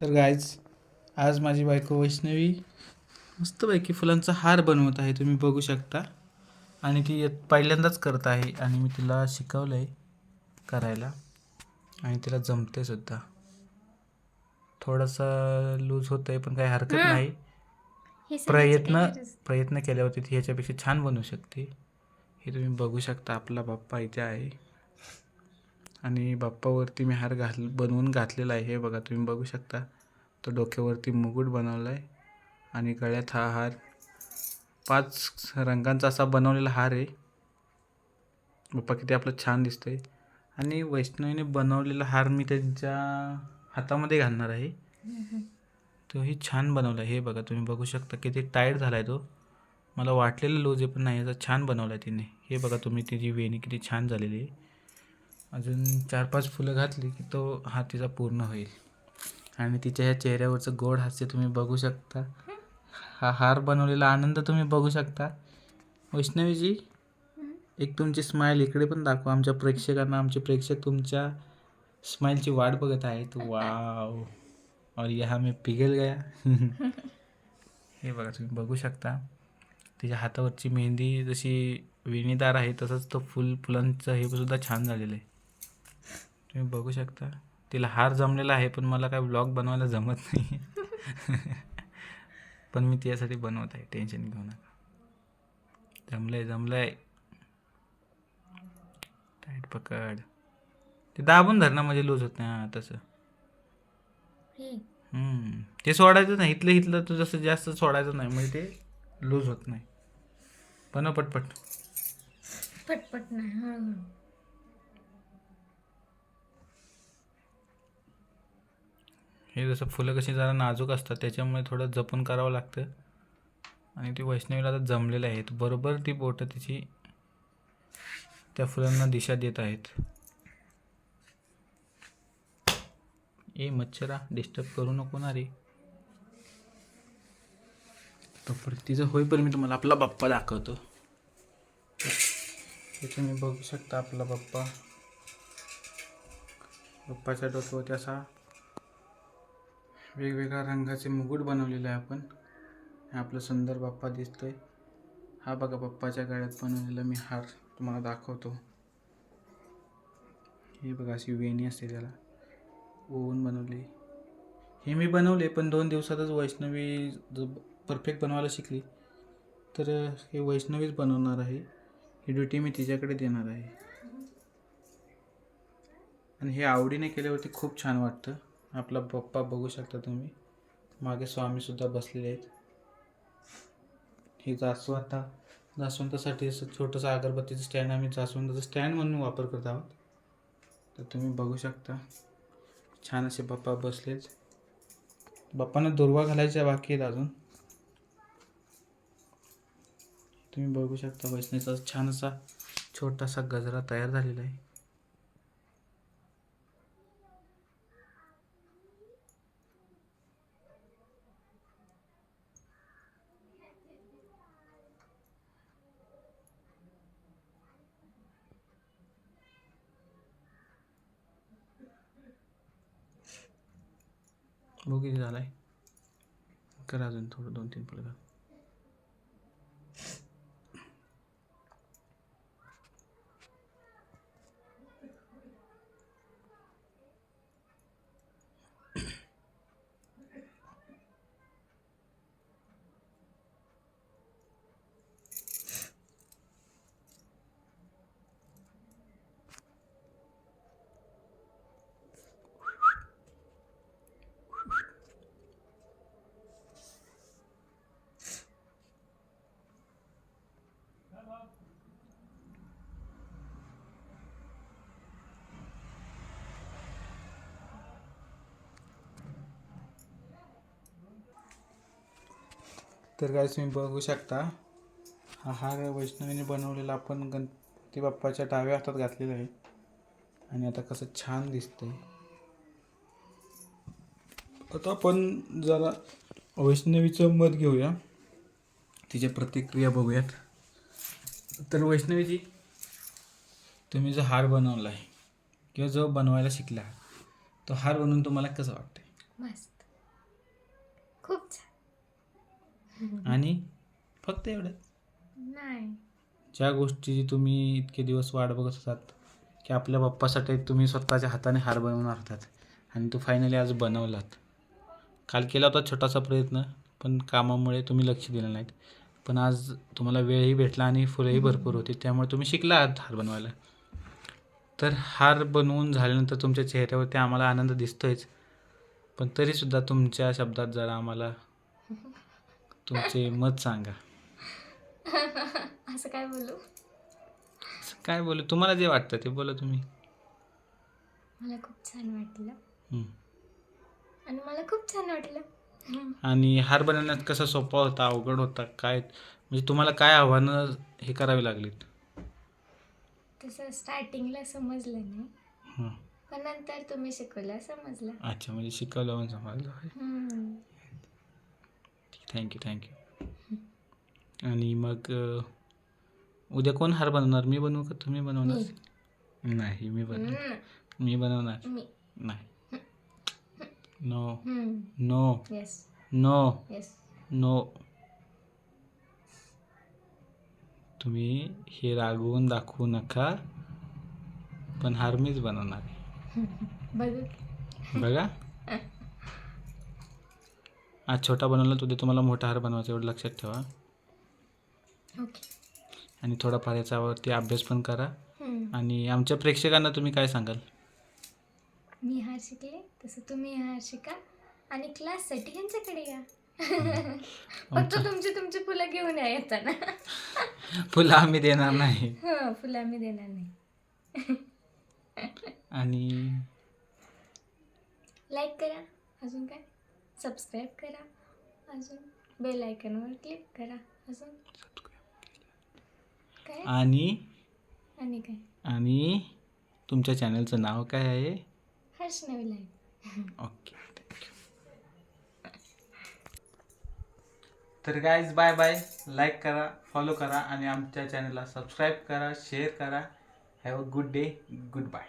तर गायज आज माझी बायको वैष्णवी मस्तपैकी फुलांचा हार बनवत आहे तुम्ही बघू शकता. आणि ती पहिल्यांदाच करत आहे आणि मी तिला शिकवलं आहे करायला. आणि तिला जमते सुद्धा. थोडासा लूज होत आहे पण काही हरकत नाही. प्रयत्न प्रयत्न केल्यावरती ती ह्याच्यापेक्षा छान बनवू शकते. हे तुम्ही बघू शकता आपला बाप्पा इथे आहे. आणि बाप्पावरती मी हार घाल बनवून घातलेला आहे. हे बघा तुम्ही बघू शकता. तो डोक्यावरती मुकुट बनवला आहे आणि गळ्यात हा हार पाच रंगांचा असा बनवलेला हार आहे. बाप्पा किती आपलं छान दिसतंय. आणि वैष्णवीने बनवलेला हार मी त्यांच्या हातामध्ये घालणार आहे. तोही छान बनवला आहे हे बघा तुम्ही बघू शकता किती टाईट झाला आहे तो. मला वाटलेलं लूज आहे पण नाही याचा छान बनवला आहे तिने. हे बघा तुम्ही तिची वेणी किती छान झालेली आहे. अजून चार पाच फुलं घातली की तो हा तिचा पूर्ण होईल. आणि तिच्या ह्या चेहऱ्यावरचं गोड हास्य तुम्ही बघू शकता. हा हार बनवलेला आनंद तुम्ही बघू शकता. वैष्णवीजी एक तुमची स्माईल इकडे पण दाखवा. आमच्या प्रेक्षकांना आमचे प्रेक्षक तुमच्या स्माईलची वाट बघत आहेत. वाव. और यहाँ मी पिघल गया. हे बघा तुम्ही बघू शकता. तिच्या हातावरची मेहंदी जशी वेणीदार आहे तसंच तो फुल फुलांचं हे सुद्धा छान झालेलं आहे. तुम्ही बघू शकता. तिला हार जमलेला आहे पण मला काय ब्लॉग बनवायला जमत नाही. पण मी तिच्यासाठी बनवत आहे टेन्शन घेऊ नका. जमलंय जमलंय. टाईट पकड. ते दाबून धर ना म्हणजे लूज होत नाही हां तसं. हम्म. ते सोडायचं नाही इथलं इथलं तू जसं जास्त सोडायचं नाही म्हणजे ते लूज होत नाही. पण पटपट. पटपट नाही हळूहळू. हे जसं फुलं कशी जरा नाजूक असतात त्याच्यामुळे थोडं जपून करावं लागतं. आणि ती वैष्णवीला आता जमलेलं आहेत. बरोबर ती बोटं तिची त्या फुलांना दिशा देत आहेत. ए मच्छरा डिस्टर्ब करू नको ना रे. तोपर्यंत तिचं होईपर्यंत मी तुम्हाला आपला बाप्पा दाखवतो. हे तुम्ही बघू शकता आपला बाप्पा. बाप्पाच्या डोक्यावरती असा वेगवेगळ्या रंगाचे मुकुट बनवलेले आहे आपण. हे आपलं सुंदर बाप्पा दिसतोय. हा बघा बाप्पाच्या गळ्यात बनवलेला मी हार तुम्हाला दाखवतो. हे बघा अशी वेणी असते त्याला. ओवून बनवली. हे मी बनवले पण दोन दिवसातच वैष्णवी परफेक्ट बनवायला शिकली. तर हे वैष्णवीच बनवणार आहे. ही ड्युटी मी तिच्याकडे देणार आहे. आणि हे आवडीने केल्यावरती खूप छान वाटतं. आपला पप्पा बघू शकता तुम्ही. मागे स्वामीसुद्धा बसलेले आहेत. हे जास्वंत जास्वंतासाठी असं छोटंसं अगरबत्तीचं स्टँड आम्ही जास्वंताचं स्टँड म्हणून वापर करत आहोत. तर तुम्ही बघू शकता. छान असे बाप्पा बसलेच बाप्पांना दुर्वा घालायच्या बाकी आहेत अजून. तुम्ही बघू शकता वैष्णवीचा छान असा छोटासा गजरा तयार झालेला आहे. बघू किती आहे करा अजून थोडं दोन तीन फुलं तर काय तुम्ही बघू शकता. हा हार वैष्णवीने बनवलेला आपण गणपती बाप्पाच्या डाव्या हातात घातलेला आहे. आणि आता कसं छान दिसतंय. आता आपण जरा वैष्णवीचं मत घेऊया. तिच्या प्रतिक्रिया बघूयात. तर वैष्णवीजी तुम्ही जो हार बनवला आहे किंवा जो बनवायला शिकला तो हार बनवून तुम्हाला कसं वाटतंय? मस्त. खूप छान. आणि फक्त एवढं नाही. ज्या गोष्टीची तुम्ही इतके दिवस वाट बघत होतात की आपल्या बाप्पासाठी तुम्ही स्वतःच्या हाताने हार बनवणार होतात आणि तो फायनली आज बनवलात. काल केला होता छोटासा प्रयत्न पण कामामुळे तुम्ही लक्ष दिलं नाहीत. पण आज तुम्हाला वेळही भेटला आणि फुलंही भरपूर होती त्यामुळे तुम्ही शिकला आहात हार बनवायला. तर हार बनवून झाल्यानंतर तुमच्या चेहऱ्यावरती आम्हाला आनंद दिसतोयच पण तरीसुद्धा तुमच्या शब्दात जरा आम्हाला तुमचे मत सांगा. असं काय बोलू? काय बोलू? तुम्हाला जे वाटतं ते बोला तुम्ही. मला खूप छान वाटलं. हं. आणि मला खूप छान वाटलं. आणि हार बनवण्यात कसा सोपा होता? अवघड होता? काय? म्हणजे तुम्हाला काय आव्हानं हे करावी लागलीत? तसं स्टार्टिंगला समजलं नाही. हं. पण नंतर तुम्ही शिकवलं समजलं. अच्छा म्हणजे शिकवलं पण समजलं. हम्म. थँक्यू थँक्यू आणि मग उद्या कोण हार बनवणार? मी बनवू का तुम्ही बनवणार? नाही मी बनवणार. हम्म. मी बनवणार. नाही. नो. नो नो नो तुम्ही हे रागवून दाखवू नका पण हार मीच बनवणार. आहे. बघा. आज छोटा बनवला उद्या तुम्हाला मोठा हार बनवायचा एवढं लक्षात ठेवा. ओके. आणि थोडाफार याच्यावरती अभ्यास पण करा. हम्म. आणि आमच्या प्रेक्षकांना तुम्ही काय सांगाल? मी हार शिकले तसं तुम्ही हार शिका. आणि क्लाससाठी यांच्याकडे या. फक्त तुमची तुमची फुलं घेऊन या येताना. फुलं आम्ही देणार नाही. हं फुलं आम्ही देणार नाही. आणि लाईक करा. अजून काय? सबस्क्राईब करा. अजून बेल आयकॉनवर क्लिक करा. अजून काय? आणि? आणि काय? आणि तुमच्या चॅनलचं नाव काय आहे? हर्ष नवी लाईव्ह ओके थँक्यू तर गाईज बाय बाय लाईक करा फॉलो करा आणि आमच्या चॅनलला सबस्क्राईब करा शेअर करा. Have a good day goodbye